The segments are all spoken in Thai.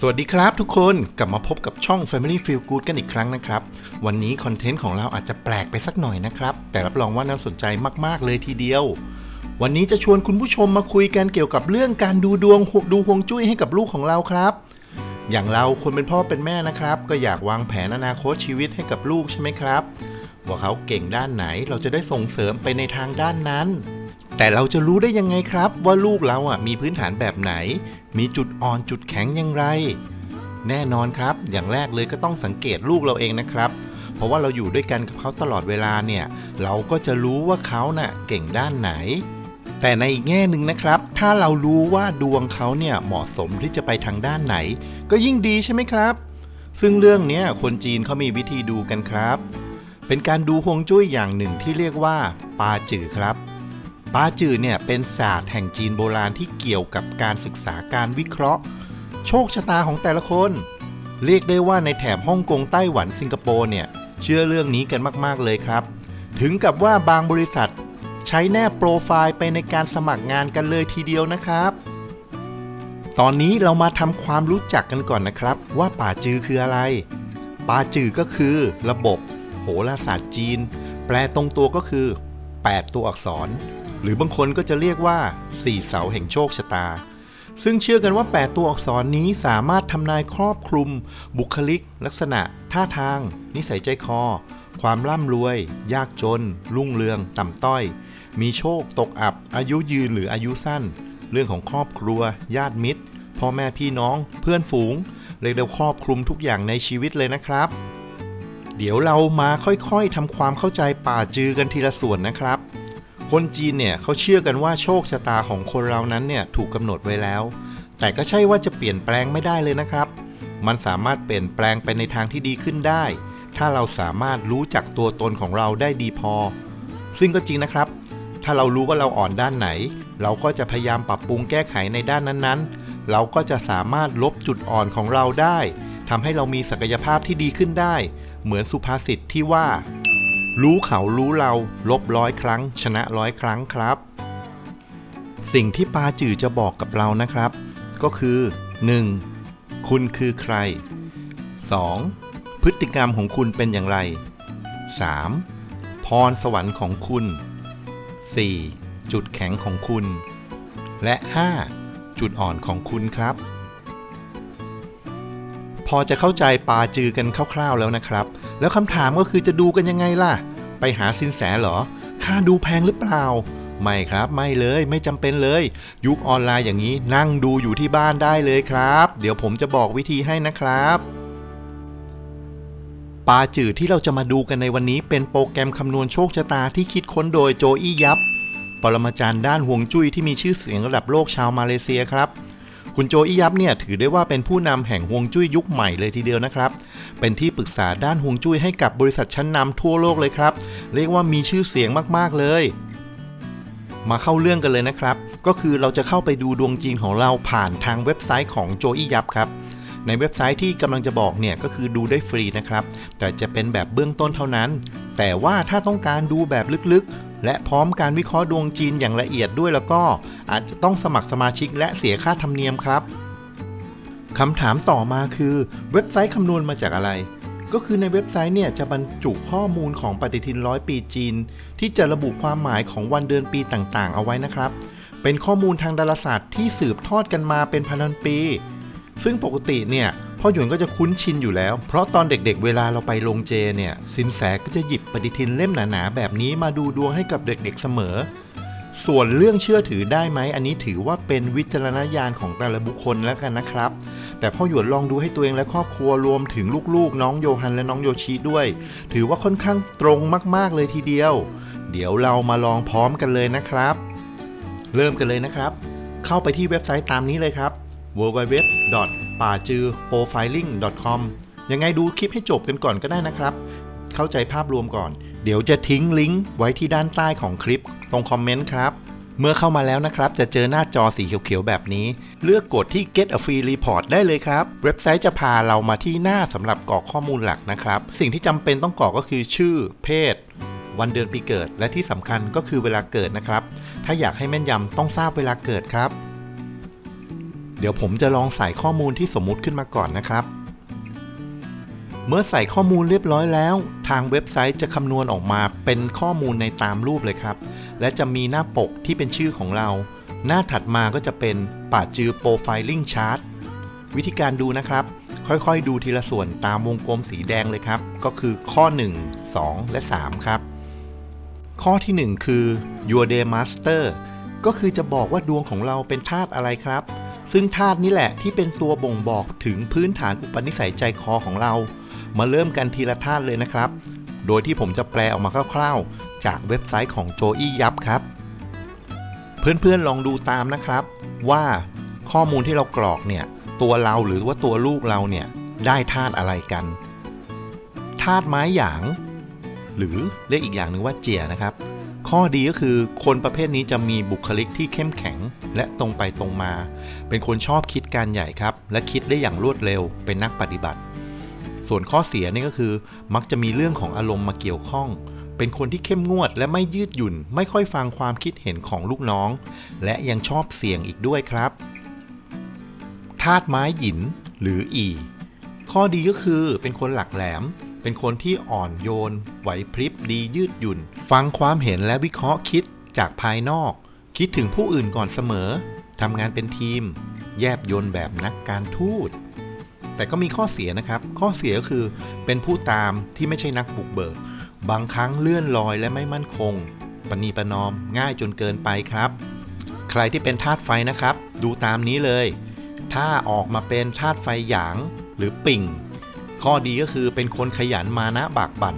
สวัสดีครับทุกคนกลับมาพบกับช่อง Family Feel Good กันอีกครั้งนะครับ วันนี้คอนเทนต์ของเราอาจจะแปลกไปสักหน่อยนะครับ แต่รับรองว่าน่าสนใจมาก ๆ เลยทีเดียว วันนี้จะชวนคุณผู้ชมมาคุยกันเกี่ยวกับเรื่องการดูดวงดูฮวงจุ้ยให้กับลูกของเราครับ อย่างเราคนเป็นพ่อเป็นแม่นะครับ ก็อยากวางแผนอนาคตชีวิตให้กับลูกใช่ไหมครับ ว่าเขาเก่งด้านไหนเราจะได้ส่งเสริมไปในทางด้านนั้นแต่เราจะรู้ได้ยังไงครับว่าลูกเราอะมีพื้นฐานแบบไหนมีจุดอ่อนจุดแข็งอย่างไร แน่นอนครับ อย่างแรกเลยก็ต้องสังเกตลูกเราเองนะครับ เพราะว่าเราอยู่ด้วยกันกับเขาตลอดเวลาเนี่ย เราก็จะรู้ว่าเขาน่ะเก่งด้านไหน แต่ในอีกแง่หนึ่งนะครับ ถ้าเรารู้ว่าดวงเขาเนี่ยเหมาะสมที่จะไปทางด้านไหน ก็ยิ่งดีใช่ไหมครับ ซึ่งเรื่องนี้คนจีนเขามีวิธีดูกันครับ เป็นการดูฮวงจุ้ยอย่างหนึ่งที่เรียกว่าปาจื่อครับ ปาจือเนี่ยเป็นศาสตร์แห่งจีนโบราณที่เกี่ยวกับการศึกษาการวิเคราะห์ โชคชะตาของแต่ละคน เรียกได้ว่าในแถบฮ่องกงไต้หวันสิงคโปร์เนี่ยเชื่อเรื่องนี้กันมาก ๆ เลยครับ ถึงกับว่าบางบริษัทใช้แนบโปรไฟล์ไปในการสมัครงานกันเลยทีเดียวนะครับ ตอนนี้เรามาทำความรู้จักกันก่อนนะครับ ว่าป่าจือคืออะไร ป่าจือก็คือระบบ โหราศาสตร์จีน แปลตรงตัวก็คือ 8 ตัวอักษร หรือบางคนก็จะเรียกว่า4เสาแห่งโชคชะตา ซึ่งเชื่อกันว่า 8 ตัวอักษรนี้สามารถทำนายครอบคลุม บุคลิก ลักษณะ ท่าทาง นิสัยใจคอ ความร่ำรวย ยากจน รุ่งเรือง ต่ำต้อย มีโชค ตกอับ อายุยืนหรืออายุสั้น เรื่องของครอบครัว ญาติมิตร พ่อแม่พี่น้อง เพื่อนฝูง เรียกได้ครอบคลุมทุกอย่างในชีวิตเลยนะครับ เดี๋ยวเรามาค่อยๆทำความเข้าใจป่าจือกันทีละส่วนนะครับ คนจีนเนี่ยเขาเชื่อกันว่าโชคชะตาของคนเรานั้นเนี่ยถูกกำหนดไว้แล้ว แต่ก็ใช่ว่าจะเปลี่ยนแปลงไม่ได้เลยนะครับ มันสามารถเปลี่ยนแปลงไปในทางที่ดีขึ้นได้ ถ้าเราสามารถรู้จักตัวตนของเราได้ดีพอ ซึ่งก็จริงนะครับ ถ้าเรารู้ว่าเราอ่อนด้านไหน เราก็จะพยายามปรับปรุงแก้ไขในด้านนั้นๆ เราก็จะสามารถลบจุดอ่อนของเราได้ทำให้เรามีศักยภาพที่ดีขึ้นได้ เหมือนสุภาษิตที่ว่า รู้เขารู้เราลบร้อยครั้ง ชนะร้อยครั้งครับ สิ่งที่ปาจือจะบอกกับเรานะครับ ก็คือ 1. คุณคือใคร 2. พฤติกรรมของคุณเป็นอย่างไร 3. พรสวรรค์ของคุณ 4. จุดแข็งของคุณ และ 5. จุดอ่อนของคุณครับ พอจะเข้าใจปาจือกันคร่าวๆแล้วนะครับ แล้วคำถามก็คือจะดูกันยังไงล่ะ ไปหาสินแสเหรอ ค่าดูแพงหรือเปล่า ไม่ครับไม่เลยไม่จำเป็นเลย ยุคออนไลน์อย่างนี้นั่งดูอยู่ที่บ้านได้เลยครับ เดี๋ยวผมจะบอกวิธีให้นะครับปาจือที่เราจะมาดูกันในวันนี้เป็นโปรแกรมคำนวณโชคชะตาที่คิดค้นโดยโจอี้ยับ ปรมาจารย์ด้านห่วงจุ้ยที่มีชื่อเสียงระดับโลกชาวมาเลเซียครับ คุณโจอี้ยับเนี่ยถือได้ว่าเป็นผู้นำแห่งห่วงจุ้ยยุคใหม่เลยทีเดียวนะครับ เป็นที่ปรึกษาด้านห่วงจุ้ยให้กับบริษัทชั้นนำทั่วโลกเลยครับ เรียกว่ามีชื่อเสียงมากๆเลย มาเข้าเรื่องกันเลยนะครับ ก็คือเราจะเข้าไปดูดวงจริงของเราผ่านทางเว็บไซต์ของโจอี้ยับครับในเว็บไซต์ที่กำลังจะบอกเนี่ยก็คือดูได้ฟรีนะครับ แต่จะเป็นแบบเบื้องต้นเท่านั้น แต่ว่าถ้าต้องการดูแบบลึกๆ และพร้อมการวิเคราะห์ดวงจีนอย่างละเอียดด้วยแล้วก็อาจจะต้องสมัครสมาชิกและเสียค่าธรรมเนียมครับคำถามต่อมาคือ เว็บไซต์คำนวณมาจากอะไร ก็คือในเว็บไซต์เนี่ยจะบรรจุข้อมูลของปฏิทินร้อยปีจีน ที่จะระบุความหมายของวันเดือนปีต่างๆ เอาไว้นะครับ เป็นข้อมูลทางดาราศาสตร์ที่สืบทอดกันมาเป็นพันๆปี ซึ่งปกติเนี่ยพ่อหยวนก็จะคุ้นชินอยู่แล้ว เพราะตอนเด็กๆ เวลาเราไปลงเจเนี่ยสินแสก็จะหยิบปฏิทินเล่มหนาๆ แบบนี้มาดูดวงให้กับเด็กๆเสมอ ส่วนเรื่องเชื่อถือได้ไหมอันนี้ถือว่าเป็นวิจารณญาณของแต่ละบุคคลแล้วกันนะครับ แต่พ่อหยวนลองดูให้ตัวเองและครอบครัวรวมถึงลูกๆ น้องโยฮันและน้องโยชิด้วย ถือว่าค่อนข้างตรงมากๆเลยทีเดียว เดี๋ยวเรามาลองพร้อมกันเลยนะครับ เริ่มกันเลยนะครับ เข้าไปที่เว็บไซต์ตามนี้เลยครับ w w w p a j u p r o f i l i n g c o m ยังไงดูคลิปให้จบกันก่อนก็ได้นะครับ เข้าใจภาพรวมก่อน เดี๋ยวจะทิ้งลิงก์ไว้ที่ด้านใต้ของคลิปตรงคอมเมนต์ครับ เมื่อเข้ามาแล้วนะครับ จะเจอหน้าจอสีเขียวๆแบบนี้ เลือกกดที่ Get a Free Report ได้เลยครับ เว็บไซต์จะพาเรามาที่หน้าสำหรับกรอกข้อมูลหลักนะครับ สิ่งที่จำเป็นต้องกรอกก็คือชื่อ เพศ วันเดือนปีเกิด และที่สำคัญก็คือเวลาเกิดนะครับ ถ้าอยากให้แม่นยำต้องทราบเวลาเกิดครับ เดี๋ยวผมจะลองใส่ข้อมูลที่สมมุติขึ้นมาก่อนนะครับ เมื่อใส่ข้อมูลเรียบร้อยแล้ว ทางเว็บไซต์จะคำนวณออกมาเป็นข้อมูลในตามรูปเลยครับ และจะมีหน้าปกที่เป็นชื่อของเรา หน้าถัดมาก็จะเป็นป่าจือโปรไฟลิ่งชาร์ตวิธีการดูนะครับ ค่อยๆ ดูทีละส่วนตามวงกลมสีแดงเลยครับ ก็คือข้อ 1 2 และ 3 ครับ ข้อที่ 1 คือ your day master ก็คือจะบอกว่าดวงของเราเป็นธาตุอะไรครับ ซึ่งธาตุนี้แหละที่เป็นตัวบ่งบอกถึงพื้นฐานอุปนิสัยใจคอของเรา มาเริ่มกันทีละธาตุเลยนะครับ โดยที่ผมจะแปลออกมาคร่าวๆ จากเว็บไซต์ของโจอี้ยับครับ เพื่อนๆลองดูตามนะครับ ว่าข้อมูลที่เรากรอกเนี่ยตัวเราหรือว่าตัวลูกเราเนี่ยได้ธาตุอะไรกันธาตุไม้หยาง หรือเรียกอีกอย่างหนึ่งว่าเจียนะครับ ข้อดีก็คือคนประเภทนี้จะมีบุคลิกที่เข้มแข็งและตรงไปตรงมา เป็นคนชอบคิดการใหญ่ครับ และคิดได้อย่างรวดเร็ว เป็นนักปฏิบัติ ส่วนข้อเสียนี่ก็คือ มักจะมีเรื่องของอารมณ์มาเกี่ยวข้อง เป็นคนที่เข้มงวดและไม่ยืดหยุ่น ไม่ค่อยฟังความคิดเห็นของลูกน้อง และยังชอบเสี่ยงอีกด้วยครับธาตุไม้หยินหรืออี ข้อดีก็คือเป็นคนหลักแหลม เป็นคนที่อ่อนโยน ไหวพริบดียืดหยุ่น ฟังความเห็นและวิเคราะห์คิดจากภายนอก คิดถึงผู้อื่นก่อนเสมอทำงานเป็นทีม แยบยนแบบนักการทูต แต่ก็มีข้อเสียนะครับ ข้อเสียก็คือเป็นผู้ตามที่ไม่ใช่นักบุกเบิก บางครั้งเลื่อนลอยและไม่มั่นคงปณีประนอมง่ายจนเกินไปครับ ใครที่เป็นธาตุไฟนะครับ ดูตามนี้เลย ถ้าออกมาเป็นธาตุไฟหยางหรือปิ่ง ข้อดีก็คือเป็นคนขยันมานะบากบั่น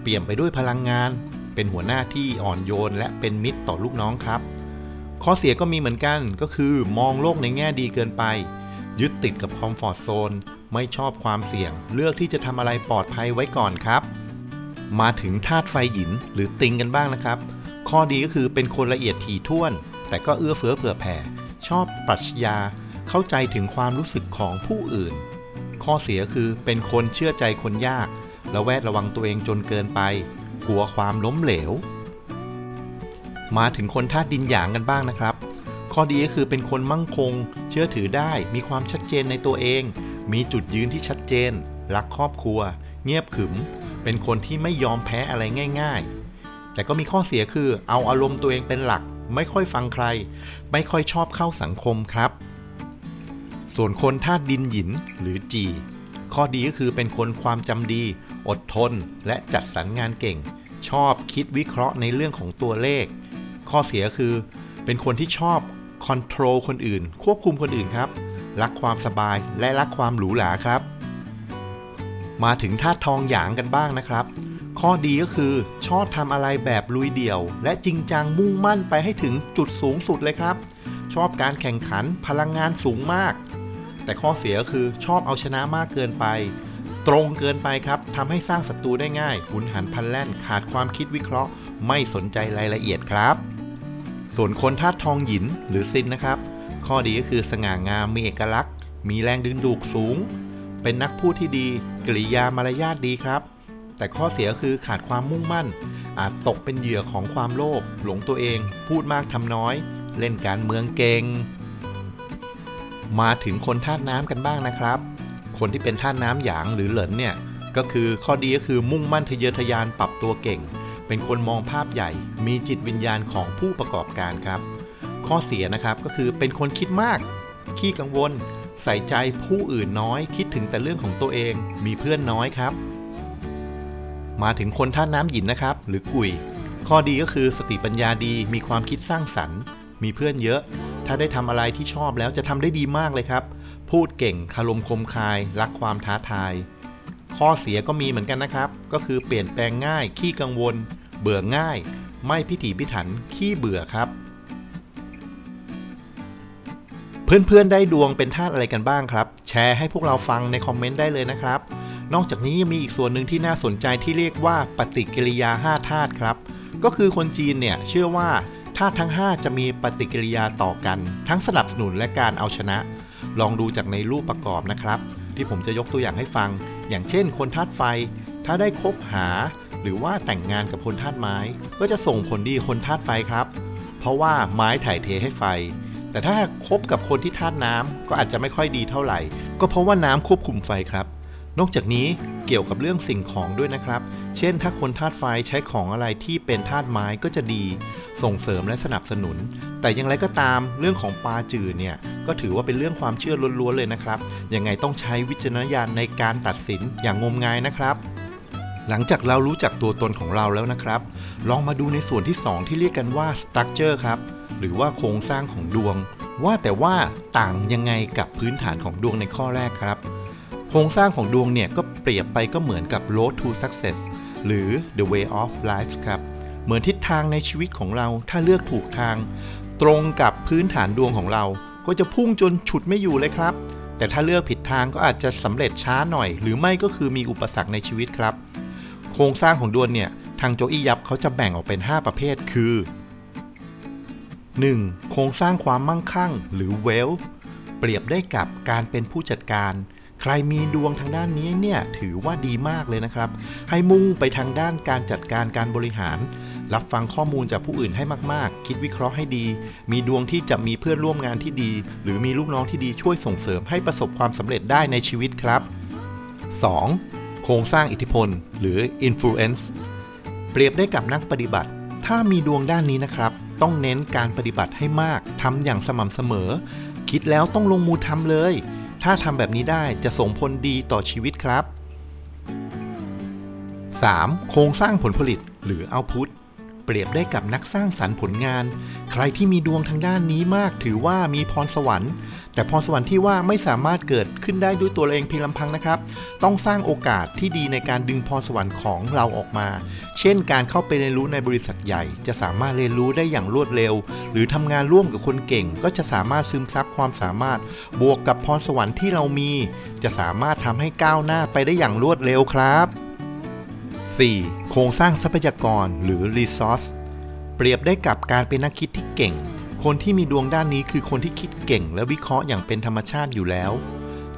เปี่ยมไปด้วยพลังงาน เป็นหัวหน้าที่อ่อนโยน และเป็นมิตรต่อลูกน้องครับ ข้อเสียก็มีเหมือนกันก็คือมองโลกในแง่ดีเกินไป ยึดติดกับคอมฟอร์ทโซนไม่ชอบความเสี่ยง เลือกที่จะทำอะไรปลอดภัยไว้ก่อนครับ มาถึงธาตุไฟหินหรือติงกันบ้างนะครับ ข้อดีก็คือเป็นคนละเอียดถี่ถ้วน แต่ก็เอื้อเฟื้อเผื่อแผ่ ชอบปรัชญา เข้าใจถึงความรู้สึกของผู้อื่น ข้อเสียคือเป็นคนเชื่อใจคนยากและแวดระวังตัวเองจนเกินไป กลัวความล้มเหลว มาถึงคนธาตุดินหยางกันบ้างนะครับ ข้อดีก็คือเป็นคนมั่งคง เชื่อถือได้ มีความชัดเจนในตัวเอง มีจุดยืนที่ชัดเจน รักครอบครัว เงียบขรึม เป็นคนที่ไม่ยอมแพ้อะไรง่าย ๆ แต่ก็มีข้อเสียคือเอาอารมณ์ตัวเองเป็นหลัก ไม่ค่อยฟังใคร ไม่ค่อยชอบเข้าสังคมครับ ส่วนคนธาตุดินหยินหรือจีข้อดีก็คือเป็นคนความจำดี อดทน และจัดสรรงานเก่ง ชอบคิดวิเคราะห์ในเรื่องของตัวเลข ข้อเสียคือ เป็นคนที่ชอบคอนโทรลคนอื่น ควบคุมคนอื่นครับ รักความสบายและรักความหรูหราครับ มาถึงธาตุทองหยางกันบ้างนะครับ ข้อดีก็คือชอบทำอะไรแบบลุยเดี่ยว และจริงจังมุ่งมั่นไปให้ถึงจุดสูงสุดเลยครับ ชอบการแข่งขันพลังงานสูงมาก แต่ข้อเสียก็คือชอบเอาชนะมากเกินไป ตรงเกินไปครับทำให้สร้างศัตรูได้ง่ายหุนหันพลันแล่นขาดความคิดวิเคราะห์ ไม่สนใจรายละเอียดครับ ส่วนคนธาตุทองหยินหรือซินนะครับ ข้อดีก็คือสง่างามมีเอกลักษณ์ มีแรงดึงดูดสูง เป็นนักพูดที่ดีกริยามารยาทดีครับ แต่ข้อเสียคือขาดความมุ่งมั่น อาจตกเป็นเหยื่อของความโลภหลงตัวเอง พูดมากทำน้อย เล่นการเมืองเก่ง มาถึงคนธาตุน้ำกันบ้างนะครับ คนที่เป็นธาตุน้ำหยางหรือเหลินเนี่ยก็คือข้อดีก็คือมุ่งมั่นทะเยอทะยานปรับตัวเก่ง เป็นคนมองภาพใหญ่ มีจิตวิญญาณของผู้ประกอบการครับ ข้อเสียนะครับก็คือเป็นคนคิดมาก ขี้กังวล ใส่ใจผู้อื่นน้อย คิดถึงแต่เรื่องของตัวเองมีเพื่อนน้อยครับ มาถึงคนท่าตุน้ำหยินนะครับ หรือกุย ข้อดีก็คือสติปัญญาดีมีความคิดสร้างสรรค์ มีเพื่อนเยอะ ถ้าได้ทำอะไรที่ชอบแล้วจะทำได้ดีมากเลยครับ พูดเก่งคารมคมคาย รักความท้าทาย ข้อเสียก็มีเหมือนกันนะครับ ก็คือเปลี่ยนแปลงง่าย ขี้กังวล เบื่อง่าย ไม่พิถีพิถัน ขี้เบื่อครับ เพื่อนๆได้ดวงเป็นธาตุอะไรกันบ้างครับ แชร์ให้พวกเราฟังในคอมเมนต์ได้เลยนะครับ นอกจากนี้ยังมีอีกส่วนหนึ่งที่น่าสนใจที่เรียกว่าปฏิกิริยา5ธาตุครับ ก็คือคนจีนเนี่ยเชื่อว่า ธาตุทั้ง 5 จะมีปฏิกิริยาต่อกัน ทั้งสนับสนุนและการเอาชนะ ลองดูจากในรูปประกอบนะครับ ที่ผมจะยกตัวอย่างให้ฟัง อย่างเช่น คนธาตุไฟ ถ้าได้คบหา หรือว่าแต่งงานกับคนธาตุไม้ ก็จะส่งผลดีคนธาตุไฟครับ เพราะว่าไม้ถ่ายเทให้ไฟ แต่ถ้าคบกับคนที่ธาตุน้ำก็อาจจะไม่ค่อยดีเท่าไหร่ ก็เพราะว่าน้ำควบคุมไฟครับ นอกจากนี้เกี่ยวกับเรื่องสิ่งของด้วยนะครับ เช่นถ้าคนธาตุไฟใช้ของอะไรที่เป็นธาตุไม้ก็จะดี ส่งเสริมและสนับสนุน แต่อย่างไรก็ตามเรื่องของปลาจืดเนี่ยก็ถือว่าเป็นเรื่องความเชื่อล้วนๆเลยนะครับ ยังไงต้องใช้วิจารณญาณในการตัดสินอย่างงมงายนะครับ หลังจากเรารู้จักตัวตนของเราแล้วนะครับ ลองมาดูในส่วนที่ 2 ที่เรียกกันว่า structure ครับ หรือว่าโครงสร้างของดวง ว่าแต่ว่าต่างยังไงกับพื้นฐานของดวงในข้อแรกครับ โครงสร้างของดวงเนี่ยก็เปรียบไปก็เหมือนกับ road to success หรือ the way of life ครับ เหมือนทิศทางในชีวิตของเราถ้าเลือกถูกทาง ตรงกับพื้นฐานดวงของเรา ก็จะพุ่งจนฉุดไม่อยู่เลยครับ แต่ถ้าเลือกผิดทางก็อาจจะสำเร็จช้าหน่อย หรือไม่ก็คือมีอุปสรรคในชีวิตครับ โครงสร้างของดวงเนี่ยทางโจอี้ยับเขาจะแบ่งออกเป็น 5 ประเภทคือ 1. โครงสร้างความมั่งคั่ง หรือ wealth เปรียบได้กับการเป็นผู้จัดการ ใครมีดวงทางด้านนี้เนี่ยถือว่าดีมากเลยนะครับ ให้มุ่งไปทางด้านการจัดการการบริหาร รับฟังข้อมูลจากผู้อื่นให้มากๆ คิดวิเคราะห์ให้ดี มีดวงที่จะมีเพื่อนร่วมงานที่ดี หรือมีลูกน้องที่ดีช่วยส่งเสริมให้ประสบความสำเร็จได้ในชีวิตครับ 2. โครงสร้างอิทธิพล หรือ influence เปรียบได้กับนักปฏิบัติ ถ้ามีดวงด้านนี้นะครับ ต้องเน้นการปฏิบัติให้มากทำอย่างสม่ำเสมอ คิดแล้วต้องลงมือทำเลย ถ้าทำแบบนี้ได้จะส่งผลดีต่อชีวิตครับ 3. โครงสร้างผลผลิตหรือ output เปรียบได้กับนักสร้างสรรค์ผลงาน ใครที่มีดวงทางด้านนี้มากถือว่ามีพรสวรรค์ แต่พรสวรรค์ที่ว่าไม่สามารถเกิดขึ้นได้ด้วยตัวเราเองเพียงลำพังนะครับ ต้องสร้างโอกาสที่ดีในการดึงพรสวรรค์ของเราออกมา เช่น การเข้าไปเรียนรู้ในบริษัทใหญ่ จะสามารถเรียนรู้ได้อย่างรวดเร็ว หรือทำงานร่วมกับคนเก่ง ก็จะสามารถซึมซับความสามารถ บวกกับพรสวรรค์ที่เรามี จะสามารถทำให้ก้าวหน้าไปได้อย่างรวดเร็วครับ 4. โครงสร้างทรัพยากรหรือ resource เปรียบได้กับการเป็นนักคิดที่เก่ง คนที่มีดวงด้านนี้คือคนที่คิดเก่งและวิเคราะห์อย่างเป็นธรรมชาติอยู่แล้ว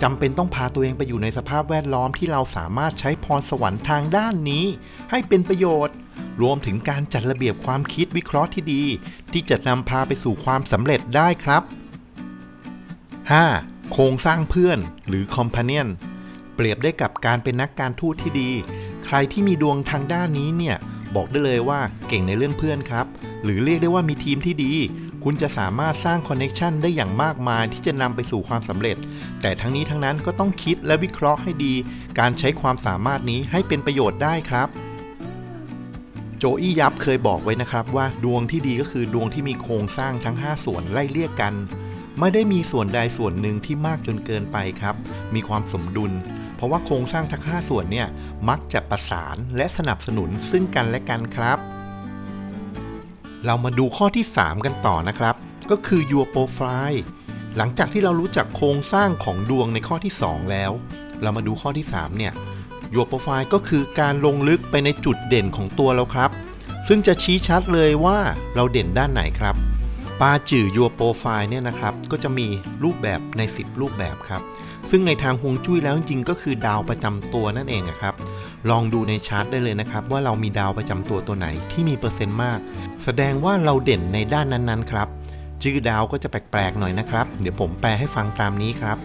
จำเป็นต้องพาตัวเองไปอยู่ในสภาพแวดล้อมที่เราสามารถใช้พรสวรรค์ทางด้านนี้ ให้เป็นประโยชน์ รวมถึงการจัดระเบียบความคิดวิเคราะห์ที่ดี ที่จะนำพาไปสู่ความสำเร็จได้ครับ 5. โครงสร้างเพื่อนหรือ companion เปรียบได้กับการเป็นนักการทูตที่ดี ใครที่มีดวงทางด้านนี้เนี่ยบอกได้เลยว่าเก่งในเรื่องเพื่อนครับ หรือเรียกได้ว่ามีทีมที่ดี คุณจะสามารถสร้างคอนเน็ชันได้อย่างมากมายที่จะนำไปสู่ความสำเร็จ แต่ทั้งนี้ทั้งนั้นก็ต้องคิดและวิเคราะห์ให้ดี การใช้ความสามารถนี้ให้เป็นประโยชน์ได้ครับ โจอี้ยับเคยบอกไว้นะครับว่าดวงที่ดีก็คือดวงที่มีโครงสร้างทั้ง 5 ส่วนไล่เลี่ยกัน ไม่ได้มีส่วนใดส่วนหนึ่งที่มากจนเกินไปครับ มีความสมดุล เพราะว่าโครงสร้างทั้ง 5 ส่วนเนี่ยมักจะประสานและสนับสนุนซึ่งกันและกันครับ เรามาดูข้อที่ 3 กันต่อนะครับ ก็คือ your profile หลังจากที่เรารู้จักโครงสร้างของดวงในข้อที่ 2 แล้ว เรามาดูข้อที่ 3 เนี่ย your profile ก็คือการลงลึกไปในจุดเด่นของตัวเราครับ ซึ่งจะชี้ชัดเลยว่าเราเด่นด้านไหนครับปาจื่อ your profile เนี่ยนะครับ ก็จะมีรูปแบบใน 10 รูปแบบครับ ซึ่งในทางฮวงจุ้ยแล้วจริงๆก็คือดาวประจำตัวนั่นเองอะครับ ลองดูในชาร์ตได้เลยนะครับ ว่าเรามีดาวประจำตัวตัวไหนที่มีเปอร์เซ็นต์มาก แสดงว่าเราเด่นในด้านนั้นๆครับ ชื่อดาวก็จะแปลกๆหน่อยนะครับ เดี๋ยวผมแปลให้ฟังตามนี้ครับ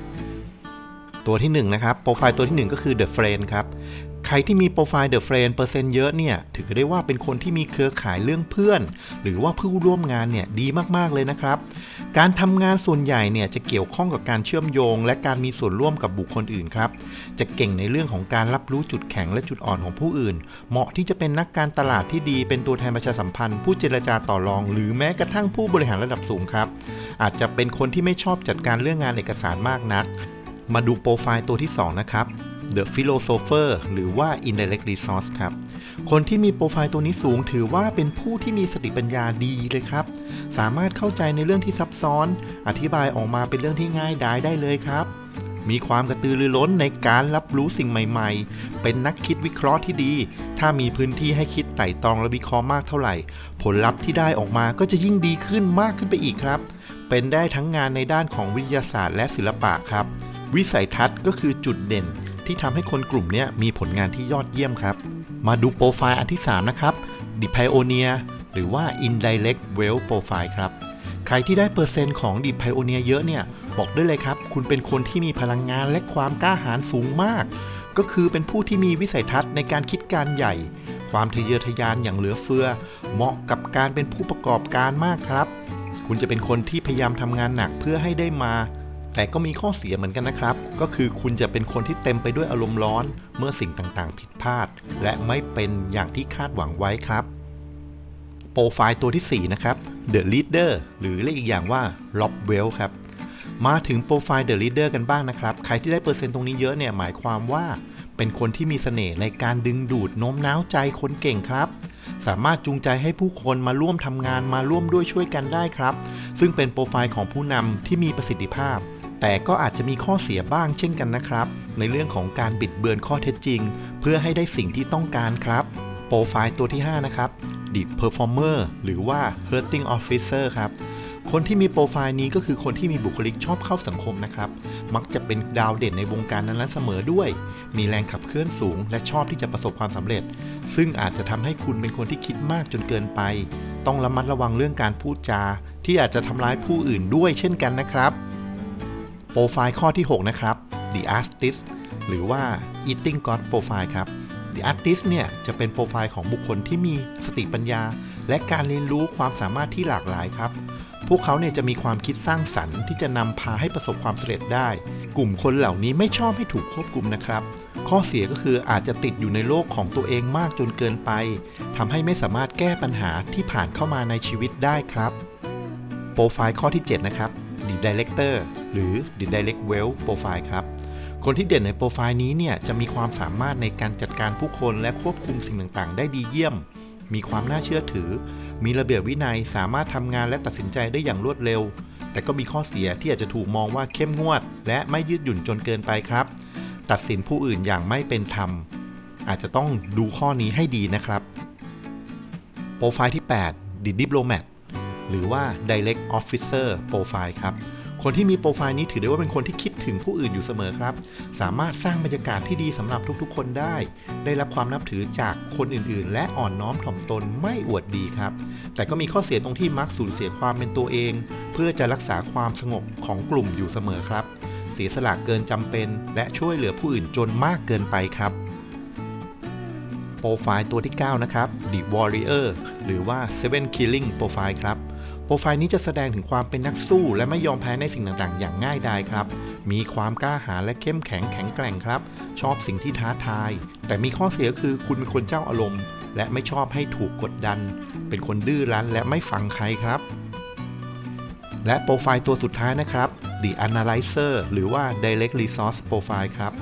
ตัวที่1นะครับโปรไฟล์ตัวที่ 1 ก็คือ The Friend ครับ ใครที่มีโปรไฟล์ The Friend เปอร์เซ็นต์เยอะเนี่ยถือได้ว่าเป็นคนที่มีเครือข่ายเรื่องเพื่อน หรือว่าผู้ร่วมงานเนี่ยดีมากๆเลยนะครับ การทำงานส่วนใหญ่เนี่ยจะเกี่ยวข้องกับการเชื่อมโยง และการมีส่วนร่วมกับบุคคลอื่นครับ จะเก่งในเรื่องของการรับรู้จุดแข็งและจุดอ่อนของผู้อื่น เหมาะที่จะเป็นนักการตลาดที่ดี เป็นตัวแทนประชาสัมพันธ์ ผู้เจรจาต่อรอง หรือแม้กระทั่งผู้บริหารระดับสูงครับ อาจจะเป็นคนที่ไม่ชอบจัดการเรื่องงานเอกสารมากนัก มาดูโปรไฟล์ตัวที่ 2 นะครับ The Philosopher หรือว่า Indirect Resource ครับ คนที่มีโปรไฟล์ตัวนี้สูงถือว่าเป็นผู้ที่มีสติปัญญาดีเลยครับ สามารถเข้าใจในเรื่องที่ซับซ้อน อธิบายออกมาเป็นเรื่องที่ง่ายดายได้เลยครับ มีความกระตือรือร้นในการรับรู้สิ่งใหม่ ๆ เป็นนักคิดวิเคราะห์ที่ดี ถ้ามีพื้นที่ให้คิดไต่ตรองและวิเคราะห์มากเท่าไหร่ ผลลัพธ์ที่ได้ออกมาก็จะยิ่งดีขึ้นมากขึ้นไปอีกครับ เป็นได้ทั้งงานในด้านของวิทยาศาสตร์และศิลปะครับ วิสัยทัศน์ก็คือจุดเด่น ที่ทำให้คนกลุ่มนี้มีผลงานที่ยอดเยี่ยมครับ มาดูโปรไฟล์อันที่ 3 นะครับ The Pioneer หรือว่า Indirect Wealth Profile ครับ ใครที่ได้เปอร์เซ็นต์ของดิบไพโอเนียเยอะเนี่ย บอกได้เลยครับ คุณเป็นคนที่มีพลังงานและความกล้าหาญสูงมาก ก็คือเป็นผู้ที่มีวิสัยทัศน์ในการคิดการใหญ่ ความทะเยอทะยานอย่างเหลือเฟือ เหมาะกับการเป็นผู้ประกอบการมากครับ คุณจะเป็นคนที่พยายามทำงานหนักเพื่อให้ได้มา แต่ก็มีข้อเสียเหมือนกันนะครับ ก็คือคุณจะเป็นคนที่เต็มไปด้วยอารมณ์ร้อน เมื่อสิ่งต่างๆ ผิดพลาด และไม่เป็นอย่างที่คาดหวังไว้ครับ โปรไฟล์ตัวที่ 4 นะครับ The Leader หรือเรียกอีกอย่างว่า Rob Well ครับ มาถึงโปรไฟล์ The Leader กันบ้างนะครับ ใครที่ได้เปอร์เซ็นต์ตรงนี้เยอะเนี่ยหมายความว่าเป็นคนที่มีเสน่ห์ในการดึงดูดโน้มน้าวใจคนเก่งครับ สามารถจูงใจให้ผู้คนมาร่วมทำงานมาร่วมด้วยช่วยกันได้ครับ ซึ่งเป็นโปรไฟล์ของผู้นำที่มีประสิทธิภาพ แต่ก็อาจจะมีข้อเสียบ้างเช่นกันนะครับ ในเรื่องของการบิดเบือนข้อเท็จจริง เพื่อให้ได้สิ่งที่ต้องการครับ โปรไฟล์ตัวที่ 5 นะครับ The Performer หรือว่า Hurting Officer ครับ คนที่มีโปรไฟล์นี้ก็คือคนที่มีบุคลิกชอบเข้าสังคมนะครับ มักจะเป็นดาวเด่นในวงการนั้นๆเสมอด้วย มีแรงขับเคลื่อนสูง และชอบที่จะประสบความสำเร็จ ซึ่งอาจจะทำให้คุณเป็นคนที่คิดมากจนเกินไป ต้องระมัดระวังเรื่องการพูดจา ที่อาจจะทำร้ายผู้อื่นด้วยเช่นกันนะครับ โปรไฟล์ข้อที่ 6 นะครับ The Artist หรือว่า Eating God Profile ครับ The Artist เนี่ยจะเป็นโปรไฟล์ของบุคคลที่มีสติปัญญา และการเรียนรู้ความสามารถที่หลากหลายครับ พวกเขาเนี่ยจะมีความคิดสร้างสรรค์ที่จะนำพาให้ประสบความสำเร็จได้ กลุ่มคนเหล่านี้ไม่ชอบให้ถูกควบคุมนะครับ ข้อเสียก็คืออาจจะติดอยู่ในโลกของตัวเองมากจนเกินไปทำให้ไม่สามารถแก้ปัญหาที่ผ่านเข้ามาในชีวิตได้ครับ โปรไฟล์ข้อที่ 7 นะครับ Director หรือ The Direct Well Profile ครับ คนที่เด่นในโปรไฟล์นี้เนี่ยจะมีความสามารถในการจัดการผู้คนและควบคุมสิ่งต่างๆ ได้ดีเยี่ยม มีความน่าเชื่อถือ มีระเบียบวินัยสามารถทำงานและตัดสินใจได้อย่างรวดเร็ว แต่ก็มีข้อเสียที่อาจจะถูกมองว่าเข้มงวด และไม่ยืดหยุ่นจนเกินไปครับ ตัดสินผู้อื่นอย่างไม่เป็นธรรม อาจจะต้องดูข้อนี้ให้ดีนะครับโปรไฟล์ที่ 8 The Diplomat หรือว่า Direct Officer Profile ครับ คนที่มีโปรไฟล์นี้ถือได้ว่าเป็นคนที่คิดถึงผู้อื่นอยู่เสมอครับ สามารถสร้างบรรยากาศที่ดีสำหรับทุกๆ คนได้ ได้รับความนับถือจากคนอื่นๆ และอ่อนน้อมถ่อมตนไม่อวดดีครับ แต่ก็มีข้อเสียตรงที่มักสูญเสียความเป็นตัวเอง เพื่อจะรักษาความสงบของกลุ่มอยู่เสมอครับ เสียสละเกินจำเป็น และช่วยเหลือผู้อื่นจนมากเกินไปครับโปรไฟล์ตัวที่ 9 นะครับ The Warrior หรือว่า Seven Killing Profile ครับ โปรไฟล์นี้จะแสดงถึงความเป็นนักสู้ และไม่ยอมแพ้ในสิ่งต่างๆ อย่างง่ายดายครับ มีความกล้าหาญและเข้มแข็งแข็งแกร่งครับ ชอบสิ่งที่ท้าทาย แต่มีข้อเสียคือคุณเป็นคนเจ้าอารมณ์ และไม่ชอบให้ถูกกดดัน เป็นคนดื้อรั้นและไม่ฟังใครครับ และโปรไฟล์ตัวสุดท้ายนะครับ The Analyzer หรือว่า Direct Resource Profile ครับ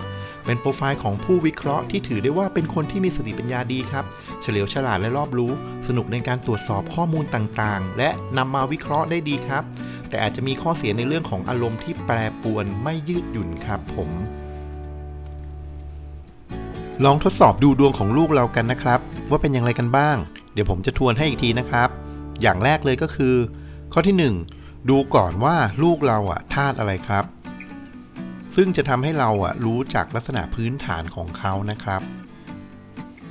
เป็นโปรไฟล์ของผู้วิเคราะห์ที่ถือได้ว่าเป็นคนที่มีสติปัญญาดีครับ เฉลียวฉลาดและรอบรู้ สนุกในการตรวจสอบข้อมูลต่างๆ และนำมาวิเคราะห์ได้ดีครับ แต่อาจจะมีข้อเสียในเรื่องของอารมณ์ที่แปรปรวนไม่ยืดหยุ่นครับผมลองทดสอบดูดวงของลูกเรากันนะครับ ว่าเป็นอย่างไรกันบ้าง เดี๋ยวผมจะทวนให้อีกทีนะครับ อย่างแรกเลยก็คือ ข้อที่ 1 ดูก่อนว่าลูกเราอะธาตุอะไรครับ ซึ่งจะทำให้เราอะรู้จากลักษณะพื้นฐานของเขานะครับ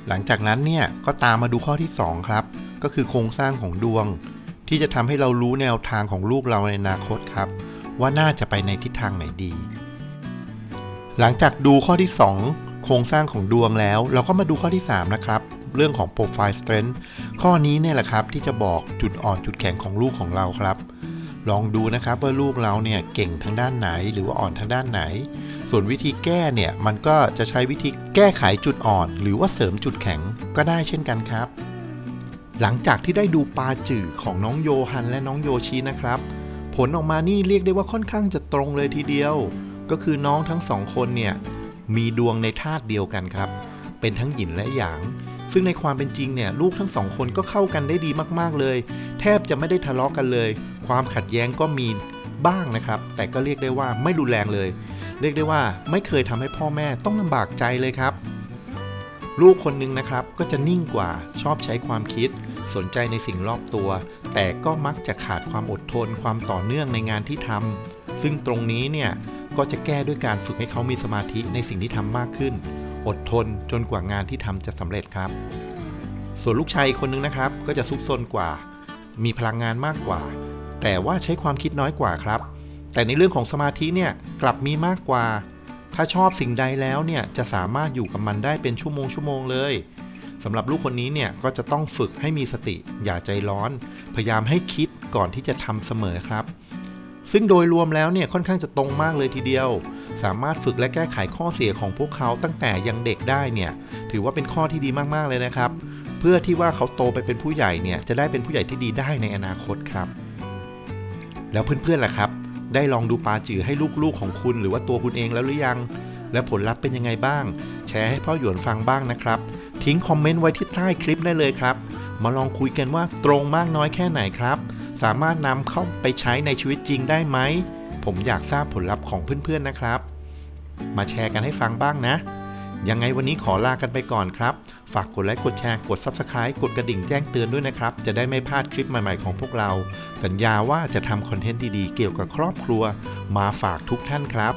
หลังจากนั้นเนี่ยก็ตามมาดูข้อที่ 2 ครับ ก็คือโครงสร้างของดวง ที่จะทำให้เรารู้แนวทางของลูกเราในอนาคตครับ ว่าน่าจะไปในทิศทางไหนดี หลังจากดูข้อที่ 2 โครงสร้างของดวงแล้ว เราก็มาดูข้อที่ 3 นะครับ เรื่องของ Profile Strength ข้อนี้เนี่ยแหละครับที่จะบอกจุดอ่อนจุดแข็งของลูกของเราครับ ลองดูนะครับว่าลูกเราเนี่ยเก่งทางด้านไหนหรือว่าอ่อนทางด้านไหน ส่วนวิธีแก้เนี่ยมันก็จะใช้วิธีแก้ไขจุดอ่อน หรือว่าเสริมจุดแข็งก็ได้เช่นกันครับ หลังจากที่ได้ดูปาจื่อของน้องโยฮันและน้องโยชินะครับ ผลออกมานี่เรียกได้ว่าค่อนข้างจะตรงเลยทีเดียว ก็คือน้องทั้งสองคนเนี่ยมีดวงในธาตุเดียวกันครับ เป็นทั้งหยินและหยาง ซึ่งในความเป็นจริงเนี่ยลูกทั้งสองคนก็เข้ากันได้ดีมากๆเลย แทบจะไม่ได้ทะเลาะกันเลย ความขัดแย้งก็มีบ้างนะครับ แต่ก็เรียกได้ว่าไม่รุนแรงเลย เรียกได้ว่าไม่เคยทำให้พ่อแม่ต้องลำบากใจเลยครับ ลูกคนหนึงนะครับก็จะนิ่งกว่าชอบใช้ความคิด สนใจในสิ่งรอบตัว แต่ก็มักจะขาดความอดทนความต่อเนื่องในงานที่ทำซึ่งตรงนี้เนี่ยก็จะแก้ด้วยการฝึกให้เขามีสมาธิในสิ่งที่ทำมากขึ้น อดทนจนกว่างานที่ทำจะสำเร็จครับ ส่วนลูกชายอีกคนนึงนะครับ ก็จะซุกซนกว่า มีพลังงานมากกว่า แต่ว่าใช้ความคิดน้อยกว่าครับ แต่ในเรื่องของสมาธิเนี่ยกลับมีมากกว่า ถ้าชอบสิ่งใดแล้วเนี่ยจะสามารถอยู่กับมันได้เป็นชั่วโมงชั่วโมงเลยสำหรับลูกคนนี้เนี่ยก็จะต้องฝึกให้มีสติ อย่าใจร้อน พยายามให้คิดก่อนที่จะทำเสมอครับ ซึ่งโดยรวมแล้วเนี่ยค่อนข้างจะตรงมากเลยทีเดียว สามารถฝึกและแก้ไขข้อเสียของพวกเขาตั้งแต่ยังเด็กได้เนี่ยถือว่าเป็นข้อที่ดีมากๆเลยนะครับ เพื่อที่ว่าเขาโตไปเป็นผู้ใหญ่เนี่ยจะได้เป็นผู้ใหญ่ที่ดีได้ในอนาคตครับ แล้วเพื่อนๆล่ะครับ ได้ลองดูปลาจือให้ลูกๆของคุณหรือว่าตัวคุณเองแล้วหรือยัง และผลลัพธ์เป็นยังไงบ้าง แชร์ให้พ่อหยวนฟังบ้างนะครับ ทิ้งคอมเมนต์ไว้ที่ใต้คลิปได้เลยครับ มาลองคุยกันว่าตรงมากน้อยแค่ไหนครับ สามารถนำเข้าไปใช้ในชีวิตจริงได้ไหม ผมอยากทราบผลลัพธ์ของเพื่อนๆนะครับ มาแชร์กันให้ฟังบ้างนะ ยังไงวันนี้ขอลากันไปก่อนครับ ฝากกดไลค์กดแชร์กด Subscribe กดกระดิ่งแจ้งเตือนด้วยนะครับ จะได้ไม่พลาดคลิปใหม่ๆของพวกเรา สัญญาว่าจะทำคอนเทนต์ดีๆ เกี่ยวกับครอบครัว มาฝากทุกท่านครับ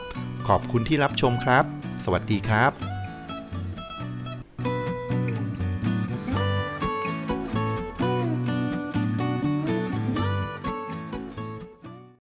ขอบคุณที่รับชมครับ สวัสดีครับ